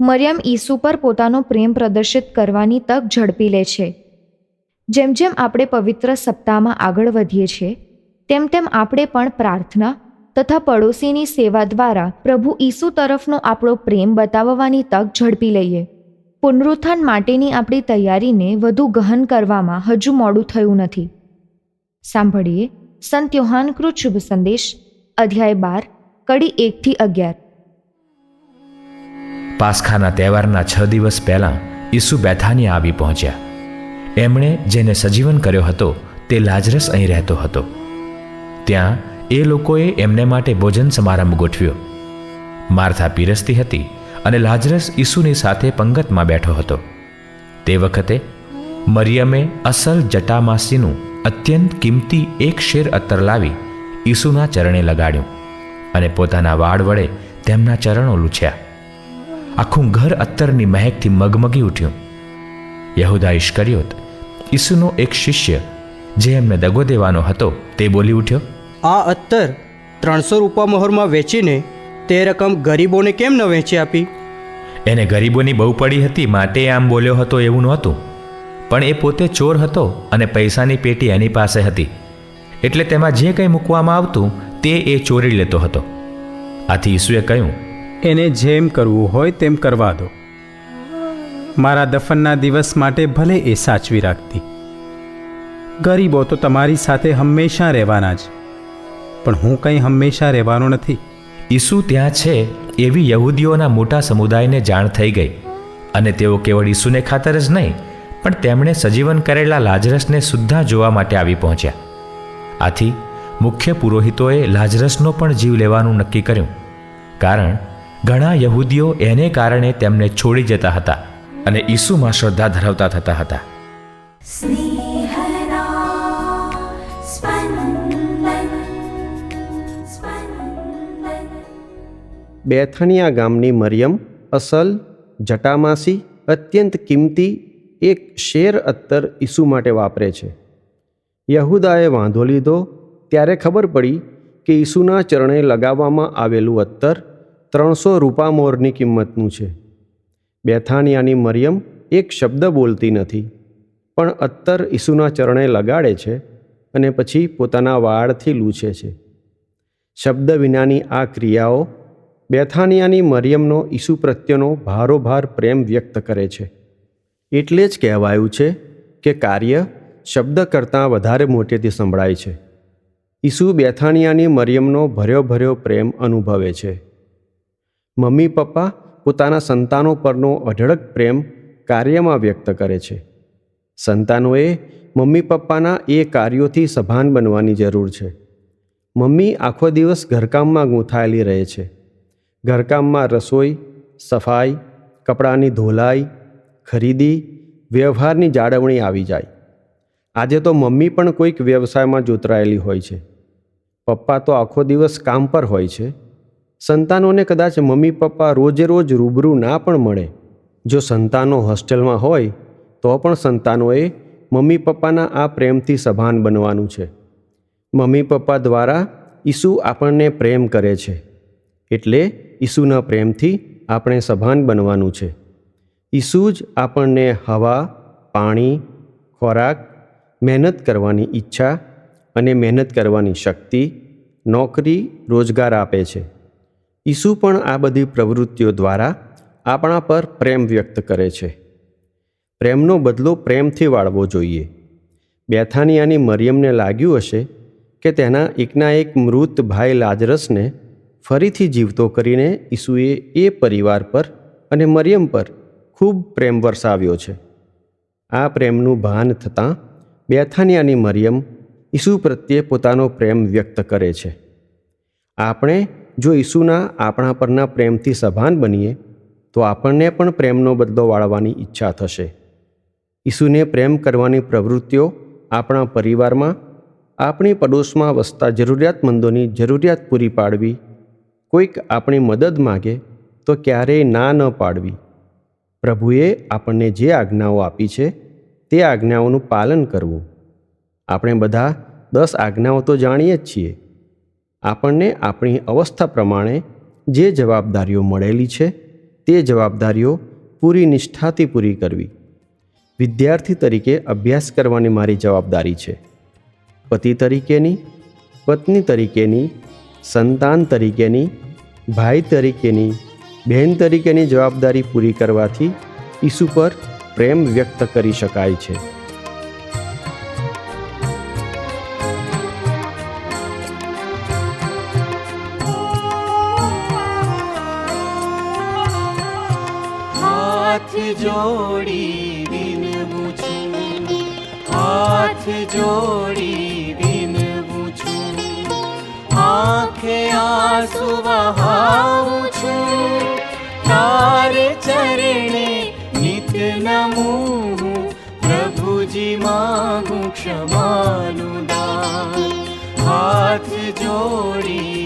મરિયમ ઈસુ પર પોતાનો પ્રેમ પ્રદર્શિત કરવાની તક ઝડપી લે છે. જેમ જેમ આપણે પવિત્ર સપ્તાહમાં આગળ વધીએ છીએ, તેમ તેમ આપણે પણ પ્રાર્થના તથા પડોશીની સેવા દ્વારા પ્રભુ ઈસુ તરફનો આપણો પ્રેમ બતાવવાની તક ઝડપી લઈએ. પુનરુત્થાન માટેની આપણી તૈયારીને વધુ ગહન કરવામાં હજુ મોડું થયું નથી. સાંભળીએ, સંત યોહાનકૃત શુભ સંદેશ, અધ્યાય બાર, કડી એકથી અગિયાર. પાસખાના તહેવારના છ દિવસ પહેલાં ઈસુ બેથાની આવી પહોંચ્યા. એમણે જેને સજીવન કર્યો હતો તે લાજરસ અહીં રહેતો હતો. ત્યાં એ લોકોએ એમને માટે ભોજન સમારંભ ગોઠવ્યો. માર્થા પીરસતી હતી અને લાજરસ ઈસુની સાથે પંગતમાં બેઠો હતો. તે વખતે મરિયમે અસલ જટામાસીનું અત્યંત કિંમતી એક શેર અત્તર લાવી ઈસુના ચરણે લગાડ્યું અને પોતાના વાળ વડે તેમના ચરણો લૂછ્યા. આખું ઘર અત્તરની મહેકથી મગમગી ઉઠ્યું. યહુદા ઇશ્કરિયોત ઈસુનો એક શિષ્ય જે એમને દગો દેવાનો હતો તે બોલી ઉઠ્યો આ અત્તર ત્રણસો રૂપિયા મહોરમાં વેચીને તે રકમ ગરીબોને કેમ ન વેચી આપી? એને ગરીબોની બહુ પડી હતી માટે આમ બોલ્યો હતો એવું નહોતું. પણ એ પોતે ચોર હતો અને પૈસાની પેટી એની પાસે હતી. એટલે તેમાં જે કંઈ મૂકવામાં આવતું તે એ ચોરી લેતો હતો. આથી ઈસુએ કહ્યું એને જેમ કરવું હોય તેમ કરવા દો. મારા દફનના દિવસ માટે ભલે એ સાચવી રાખતી. ગરીબો તો તમારી સાથે હંમેશા રહેવાના જ. પણ હું કંઈ હંમેશા રહેવાનો નથી. ઈસુ ત્યાં છે એવી યહૂદીઓના મોટા સમુદાયને જાણ થઈ ગઈ. અને તેઓ કેવળ ઈસુને ખાતર જ નહીં, પણ તેમણે સજીવન કરેલા લાજરસને સુદ્ધા જોવા માટે આવી પહોંચ્યા. આથી મુખ્ય પુરોહિતોએ લાજરસનો પણ જીવ લેવાનું નક્કી કર્યું. કારણ ઘણા યહૂદીઓ એને કારણે તેમને છોડી જતા હતા અને ઈસુમાં શ્રદ્ધા ધરાવતા થતા હતા. બેથાણિયા ગામની મરિયમ અસલ જટામાસી અત્યંત કિંમતી એક શેર અત્તર ઈસુ માટે વાપરે છે. યહુદાએ વાંધો લીધો ત્યારે ખબર પડી કે ઈસુના ચરણે લગાવવામાં આવેલું અત્તર ત્રણસો રૂપા મોરની કિંમતનું છે. બેથાનિયાની મરિયમ એક શબ્દ બોલતી નથી, પણ અત્તર ઈસુના ચરણે લગાડે છે અને પછી પોતાના વાળથી લૂછે છે. શબ્દ વિનાની આ ક્રિયાઓ બેથાનિયાની મરિયમનો ઈસુ પ્રત્યેનો ભારોભાર પ્રેમ વ્યક્ત કરે છે. એટલે જ કહેવાયું છે કે કાર્ય શબ્દ કરતાં વધારે મોટેથી સંભળાય છે. ઈસુ બેથાનિયાની મરિયમનો ભર્યો ભર્યો પ્રેમ અનુભવે છે. મમ્મી પપ્પા પોતાના સંતાનો પરનો અઢળક પ્રેમ કાર્યમાં વ્યક્ત કરે છે. સંતાનોએ મમ્મી પપ્પાના એ કાર્યોથી સભાન બનવાની જરૂર છે. મમ્મી આખો દિવસ ઘરકામમાં ગૂંથાયેલી રહે છે. ઘરકામમાં રસોઈ, સફાઈ, કપડાની ધોલાઈ, ખરીદી, વ્યવહારની જાળવણી આવી જાય. આજે તો મમ્મી પણ કોઈક વ્યવસાયમાં જોતરાયેલી હોય છે. પપ્પા તો આખો દિવસ કામ પર હોય છે. સંતાનોને કદાચ મમ્મી, પપ્પા રોજે રોજ રૂબરૂ ના પણ મળે. જો સંતાનો હોસ્ટેલમાં હોય, તો પણ સંતાનોએ મમ્મી, પપ્પાના આ પ્રેમથી સભાન બનવાનું છે. મમ્મી, પપ્પા દ્વારા ઈસુ આપણને પ્રેમ કરે છે. એટલે ઈસુના પ્રેમથી આપણે સભાન બનવાનું છે. ઈસુ જ આપણને હવા, પાણી, ખોરાક, મહેનત કરવાની ઈચ્છા અને મહેનત કરવાની શક્તિ, નોકરી, રોજગાર આપે છે. ઈસુ પણ આ બધી પ્રવૃત્તિઓ દ્વારા આપણા પર પ્રેમ વ્યક્ત કરે છે. પ્રેમનો બદલો પ્રેમથી વાળવો જોઈએ. બેથાનિયાની મરિયમને લાગ્યું હશે કે તેના એકના એક મૃત ભાઈ લાજરસને ફરીથી જીવતો કરીને ઈસુએ એ પરિવાર પર અને મરિયમ પર ખૂબ પ્રેમ વરસાવ્યો છે. આ પ્રેમનું ભાન થતાં બેથાનિયાની મરિયમ ઈસુ પ્રત્યે પોતાનો પ્રેમ વ્યક્ત કરે છે. આપણે જો ઈસુના આપણા પરના પ્રેમથી સભાન બનીએ, તો આપણને પણ પ્રેમનો બદલો વાળવાની ઈચ્છા થશે. ઈસુને પ્રેમ કરવાની પ્રવૃત્તિઓ આપણા પરિવારમાં, આપણી પડોશમાં વસતા જરૂરિયાતમંદોની જરૂરિયાત પૂરી પાડવી, કોઈક આપણી મદદ માગે, તો ક્યારેય ના ન પાડવી. પ્રભુએ આપણને જે આજ્ઞાઓ આપી છે, તે આજ્ઞાઓનું પાલન કરવું. આપણે બધા દસ આજ્ઞાઓ તો જાણીએ જ છીએ. આપણને આપણી અવસ્થા પ્રમાણે જે જવાબદારીઓ મળેલી છે, તે જવાબદારીઓ પૂરી નિષ્ઠાથી પૂરી કરવી. વિદ્યાર્થી તરીકે અભ્યાસ કરવાની મારી જવાબદારી છે. પતિ તરીકેની, પત્ની તરીકેની, સંતાન તરીકેની, ભાઈ તરીકેની, બહેન તરીકેની જવાબદારી પૂરી કરવાથી ઈસુ પર પ્રેમ વ્યક્ત કરી શકાય છે. હાથ જોડી વિનવું છું હાથ જોડી વિનવું છું આંખે આંસુ વહાવું છું. તારે ચરણે નિત નમું પ્રભુજી માંગું ક્ષમાનું દાન. હાથ જોડી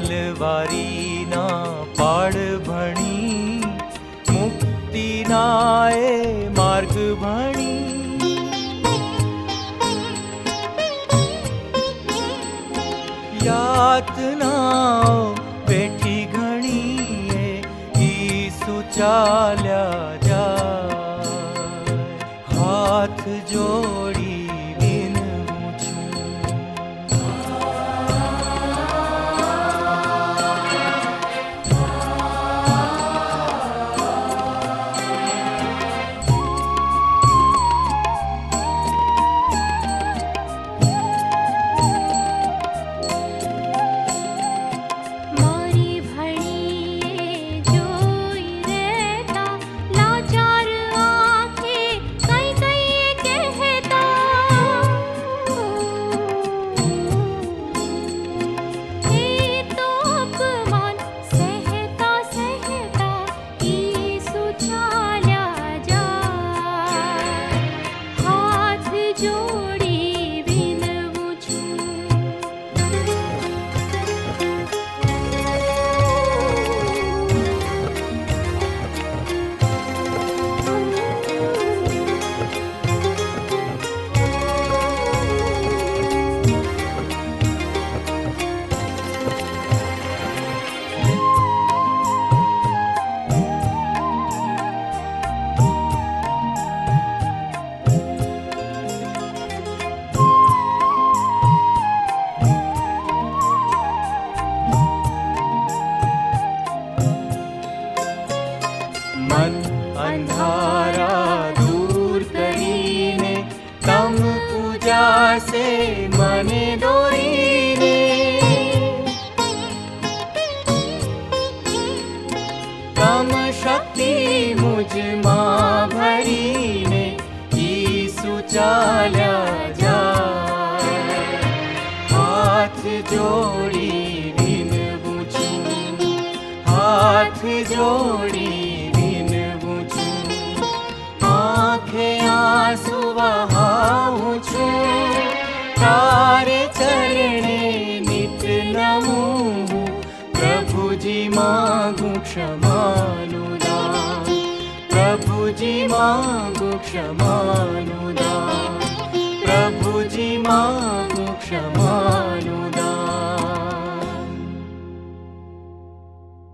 કાલવારીના પાડ ભણી મુક્તિના એ માર્ગ ભણી. યાતનાઓ બેઠી ઘણી એ ઈસુ ચાલ્યા શક્તિ મુજમાં ભરીને ઈસુ ચાલ્યા જાય હાથ જોડી વિનવું છું હાથ જોડી વિનવું છું આંખે આંસુ વહાવું છું તારે ચરણે નિત નમું પ્રભુજી માગું ક્ષમા प्रभुजी मा क्षमा